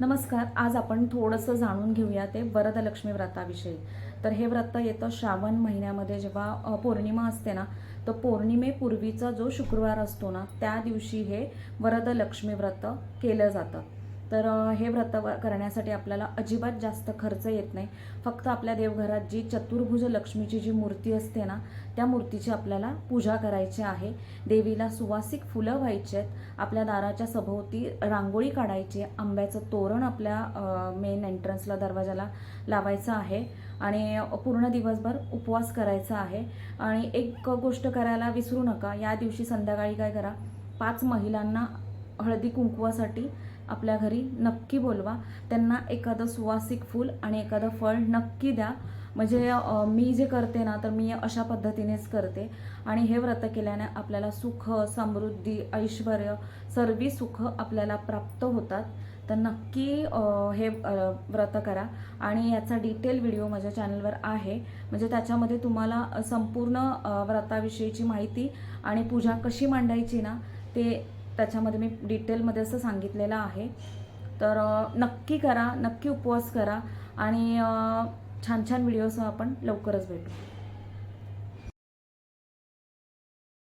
नमस्कार आज आपण थोडंसं जाणून घेऊया ते वरदलक्ष्मी व्रताविषयी. तर हे व्रत येतं श्रावण महिन्यामध्ये जेव्हा पौर्णिमा असते ना तर पौर्णिमेपूर्वीचा जो शुक्रवार असतो ना त्या दिवशी हे वरदलक्ष्मी व्रत केलं जातं. तर हे व्रत करण्यासाठी आपल्याला अजिबात जास्त खर्च येत नाही. फक्त आपल्या देवघरात जी चतुर्भुज लक्ष्मीची जी मूर्ती असते ना त्या मूर्तीची आपल्याला पूजा करायची आहे. देवीला सुवासिक फुलं व्हायची आहेत. आपल्या दाराच्या सभोवती रांगोळी काढायची आहे. आंब्याचं तोरण आपल्या मेन एंट्रन्सला दरवाजाला लावायचं आहे. आणि पूर्ण दिवसभर उपवास करायचा आहे. आणि एक गोष्ट करायला विसरू नका. या दिवशी संध्याकाळी काय करा पाच महिलांना हळदी कुंकवासाठी आपल्या घरी नक्की बोलवा. त्यांना एखादं सुवासिक फूल आणि एखादं फळ नक्की द्या. म्हणजे मी जे करते ना तर मी अशा पद्धतीनेच करते. आणि हे व्रत केल्याने आपल्याला सुख समृद्धी ऐश्वर सर्वी सुख आपल्याला प्राप्त होतात. तर नक्की हे व्रत करा. आणि याचा डिटेल व्हिडिओ माझ्या चॅनलवर आहे. म्हणजे त्याच्यामध्ये तुम्हाला संपूर्ण व्रताविषयीची माहिती आणि पूजा कशी मांडायची ना ते त्याच्यामध्ये मी डिटेलमध्ये असं सांगितलेलं आहे. तर नक्की करा नक्की उपवास करा आणि छान छान व्हिडिओसह आपण लवकरच भेटू.